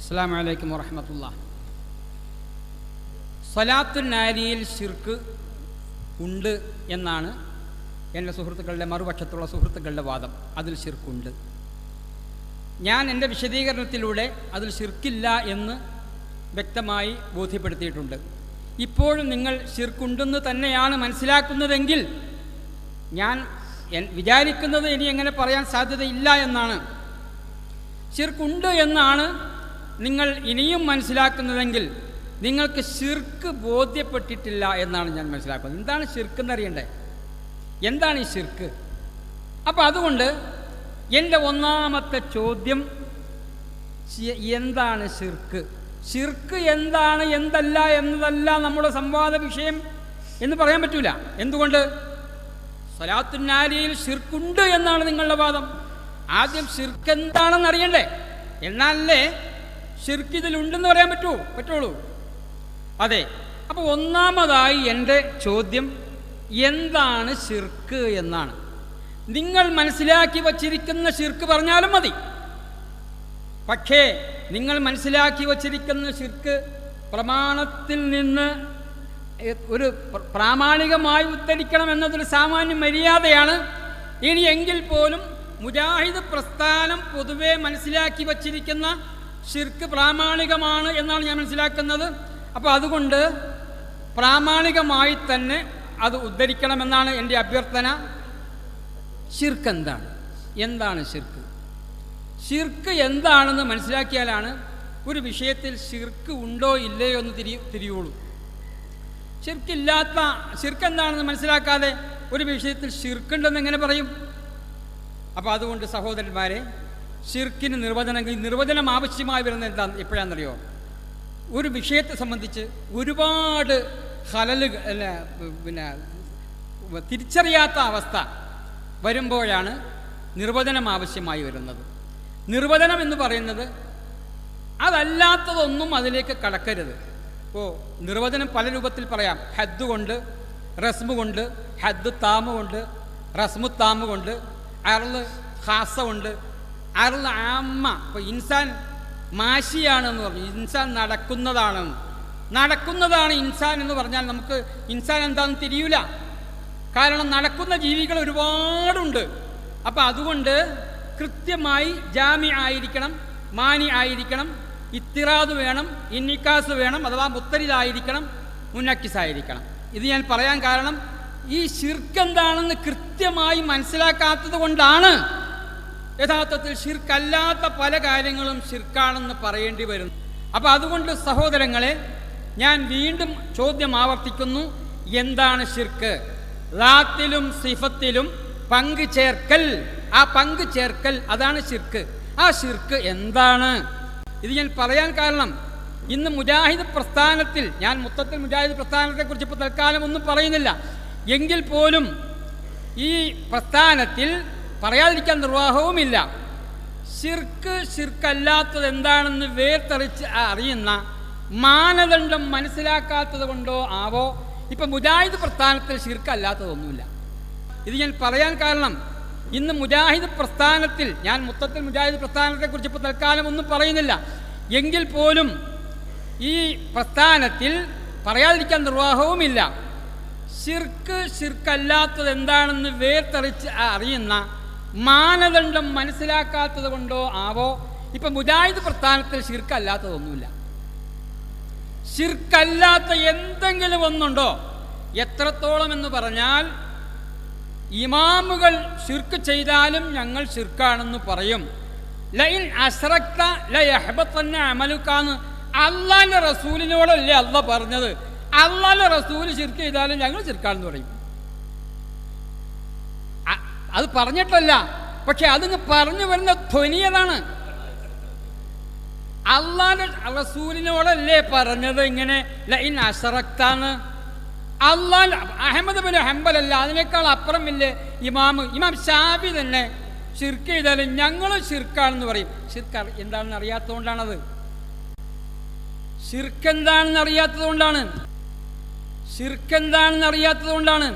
അസ്സാം വലൈക്കും വറഹമത്തുള്ള സലാത്തു നാരിയിൽ ഷിർക്ക് ഉണ്ട് എന്നാണ് എന്റെ സുഹൃത്തുക്കളുടെ മറുപക്ഷത്തുള്ള സുഹൃത്തുക്കളുടെ വാദം. അതിൽ ഷിർക്കുണ്ട് ഞാൻ എന്റെ വിശദീകരണത്തിലൂടെ അതിൽ ഷിർക്കില്ല എന്ന് വ്യക്തമായി ബോധ്യപ്പെടുത്തിയിട്ടുണ്ട്. ഇപ്പോഴും നിങ്ങൾ ഷിർക്കുണ്ടെന്ന് തന്നെയാണ് മനസ്സിലാക്കുന്നതെങ്കിൽ ഞാൻ വിചാരിക്കുന്നത് ഇനി എങ്ങനെ പറയാൻ സാധ്യതയില്ല എന്നാണ്. ഷിർക്കുണ്ട് എന്നാണ് നിങ്ങൾ ഇനിയും മനസ്സിലാക്കുന്നതെങ്കിൽ നിങ്ങൾക്ക് ശിർക്ക് ബോധ്യപ്പെട്ടിട്ടില്ല എന്നാണ് ഞാൻ മനസ്സിലാക്കുന്നത്. എന്താണ് ശിർക്ക് എന്നറിയണ്ടേ? എന്താണ് ഈ ശിർക്ക്? അപ്പം അതുകൊണ്ട് എന്റെ ഒന്നാമത്തെ ചോദ്യം എന്താണ് ശിർക്ക്? ശിർക്ക് എന്താണ് എന്തല്ല എന്നതല്ല നമ്മുടെ സംവാദ വിഷയം എന്ന് പറയാൻ പറ്റൂല. എന്തുകൊണ്ട്? സ്വലാത്തുനാരിയിൽ ശിർക്കുണ്ട് എന്നാണ് നിങ്ങളുടെ വാദം. ആദ്യം ശിർക്ക് എന്താണെന്ന് അറിയണ്ടേ? എന്നാലല്ലേ ഷിർക്ക് ഇതിലുണ്ടെന്ന് പറയാൻ പറ്റുമോ പറ്റുള്ളൂ. അതെ. അപ്പോൾ ഒന്നാമതായി എന്റെ ചോദ്യം എന്താണ് ഷിർക്ക് എന്നാണ്. നിങ്ങൾ മനസ്സിലാക്കി വച്ചിരിക്കുന്ന ഷിർക്ക് പറഞ്ഞാലും മതി. പക്ഷേ നിങ്ങൾ മനസ്സിലാക്കി വച്ചിരിക്കുന്ന ഷിർക്ക് പ്രമാണത്തിൽ നിന്ന് ഒരു പ്രാമാണികമായി ഉദ്ധരിക്കണം എന്നതൊരു സാമാന്യ മര്യാദയാണ്. ഇനിയെങ്കിൽ പോലും മുജാഹിദ് പ്രസ്ഥാനം പൊതുവെ മനസ്സിലാക്കി വച്ചിരിക്കുന്ന ഷിർക്ക് പ്രാമാണികമാണ് എന്നാണ് ഞാൻ മനസ്സിലാക്കുന്നത്. അപ്പോൾ അതുകൊണ്ട് പ്രാമാണികമായി തന്നെ അത് ഉദ്ധരിക്കണമെന്നാണ് എന്റെ അഭ്യർത്ഥന. ഷിർക്ക് എന്താണ്? എന്താണ് ഷിർക്ക് ഷിർക്ക് എന്താണെന്ന് മനസ്സിലാക്കിയാലാണ് ഒരു വിഷയത്തിൽ ഷിർക്ക് ഉണ്ടോ ഇല്ലയോ എന്ന് തിരി തിരിയുള്ളൂ. ഷിർക്കില്ലാത്ത ഷിർക്ക് എന്താണെന്ന് മനസ്സിലാക്കാതെ ഒരു വിഷയത്തിൽ ഷിർക്കുണ്ടെന്ന് എങ്ങനെ പറയും? അപ്പോൾ അതുകൊണ്ട് സഹോദരന്മാരെ ഷിർക്കിന് നിർവചനം ഈ നിർവചനം ആവശ്യമായി വരുന്നത് എന്താ എപ്പോഴാണെന്നറിയോ? ഒരു വിഷയത്തെ സംബന്ധിച്ച് ഒരുപാട് ഹലലുകൾ അല്ല പിന്നെ തിരിച്ചറിയാത്ത അവസ്ഥ വരുമ്പോഴാണ് നിർവചനം ആവശ്യമായി വരുന്നത്. നിർവചനം എന്ന് പറയുന്നത് അതല്ലാത്തതൊന്നും അതിലേക്ക് കടക്കരുത്. ഇപ്പോൾ നിർവചനം പല രൂപത്തിൽ പറയാം. ഹദ് കൊണ്ട് റസ്മു കൊണ്ട് ഹദ് താമ് കൊണ്ട് റസ്മു താമ് കൊണ്ട് അറൾ ഹാസ കൊണ്ട് അറൾ ആമ്മ ഇപ്പോൾ ഇൻസാൻ മാശിയാണെന്ന് പറഞ്ഞു. ഇൻസാൻ നടക്കുന്നതാണെന്ന് നടക്കുന്നതാണ് ഇൻസാൻ എന്ന് പറഞ്ഞാൽ നമുക്ക് ഇൻസാൻ എന്താണെന്ന് തിരിയൂല. കാരണം നടക്കുന്ന ജീവികൾ ഒരുപാടുണ്ട്. അപ്പം അതുകൊണ്ട് കൃത്യമായി ജാമി ആയിരിക്കണം മാനി ആയിരിക്കണം ഇത്തിറാദ് വേണം ഇന്നിക്കാസ് വേണം അഥവാ മുത്തരിതായിരിക്കണം മുന്നക്കിസ് ആയിരിക്കണം ഇത് ഞാൻ പറയാൻ കാരണം ഈ ശിർക്ക് എന്താണെന്ന് കൃത്യമായി മനസ്സിലാക്കാത്തത് കൊണ്ടാണ് യഥാർത്ഥത്തിൽ ഷിർക്കല്ലാത്ത പല കാര്യങ്ങളും ഷിർക്കാണെന്ന് പറയേണ്ടി വരുന്നു. അപ്പൊ അതുകൊണ്ട് സഹോദരങ്ങളെ ഞാൻ വീണ്ടും ചോദ്യം ആവർത്തിക്കുന്നു. എന്താണ് ഷിർക്ക് റാത്തിലും സിഫത്തിലും പങ്ക് ചേർക്കൽ ആ പങ്ക് ചേർക്കൽ അതാണ് ഷിർക്ക് ആ ഷിർക്ക് എന്താണ്? ഇത് ഞാൻ പറയാൻ കാരണം ഇന്ന് മുജാഹിദ് പ്രസ്ഥാനത്തിൽ ഞാൻ മൊത്തത്തിൽ മുജാഹിദ് പ്രസ്ഥാനത്തെക്കുറിച്ച് ഇപ്പോൾ തൽക്കാലം ഒന്നും പറയുന്നില്ല. എങ്കിൽ പോലും ഈ പ്രസ്ഥാനത്തിൽ പറയാതിരിക്കാൻ നിർവാഹവുമില്ല. ശിർക്ക് ശിർക്കല്ലാത്തത് എന്താണെന്ന് വേർത്തെറിച്ച് അറിയുന്ന മാനദണ്ഡം മനസ്സിലാക്കാത്തത് കൊണ്ടോ ആവോ? ഇപ്പം മുജാഹിദ് പ്രസ്ഥാനത്തിൽ ശിർക്കല്ലാത്തതൊന്നുമില്ല. ഇത് ഞാൻ പറയാൻ കാരണം ഇന്ന് മുജാഹിദ് പ്രസ്ഥാനത്തിൽ ഞാൻ മൊത്തത്തിൽ മുജാഹിദ് പ്രസ്ഥാനത്തെക്കുറിച്ച് ഇപ്പോൾ തൽക്കാലം ഒന്നും പറയുന്നില്ല. എങ്കിൽ പോലും ഈ പ്രസ്ഥാനത്തിൽ പറയാതിരിക്കാൻ നിർവാഹവുമില്ല. ശിർക്ക് ശിർക്കല്ലാത്തത് എന്താണെന്ന് വേർത്തെറിച്ച് അറിയുന്ന മാനദണ്ഡം മനസ്സിലാക്കാത്തത് കൊണ്ടോ ആവോ? ഇപ്പം മുജാഹിദ് പ്രസ്ഥാനത്തിൽ ഷിർക്കല്ലാത്തതൊന്നുമില്ല ഷിർക്കല്ലാത്ത എന്തെങ്കിലും ഒന്നുണ്ടോ? എത്രത്തോളം എന്ന് പറഞ്ഞാൽ ഇമാമുകൾ ശിർക്ക് ചെയ്താലും ഞങ്ങൾ ശിർക്കാണെന്ന് പറയും. ലൈൻ അസ്രക്ത ലഹബത്തന്നെ അമലുക്കാന്ന് അള്ളാന്റെ റസൂലിനോടല്ലേ അല്ല പറഞ്ഞത്? അള്ളാന്റെ റസൂൽ ശിർക്ക് ചെയ്താലും ഞങ്ങൾ ശിർക്കാണെന്ന് പറയും. അത് പറഞ്ഞിട്ടല്ല. പക്ഷെ അതിന് പറഞ്ഞു വരുന്ന ധ്വനിയതാണ് അള്ളാന്റെ റസൂലിനോടല്ലേ പറഞ്ഞത് ഇങ്ങനെ? ലൈൻ അള്ളാൻ അഹമ്മദ് ബിൻ ഹംബലല്ല അതിനേക്കാൾ അപ്പുറമില്ലേ ഇമാം ഇമാം ഷാബി തന്നെ ഷിർക്ക് ചെയ്താലും ഞങ്ങൾ ഷിർക്കാണെന്ന് പറയും. ഷിർക്ക് എന്താണെന്ന് അറിയാത്തതുകൊണ്ടാണത്. ഷിർക്ക് എന്താണെന്ന് അറിയാത്തതുകൊണ്ടാണ്. ഷിർക്ക് എന്താണെന്ന് അറിയാത്തതുകൊണ്ടാണ്.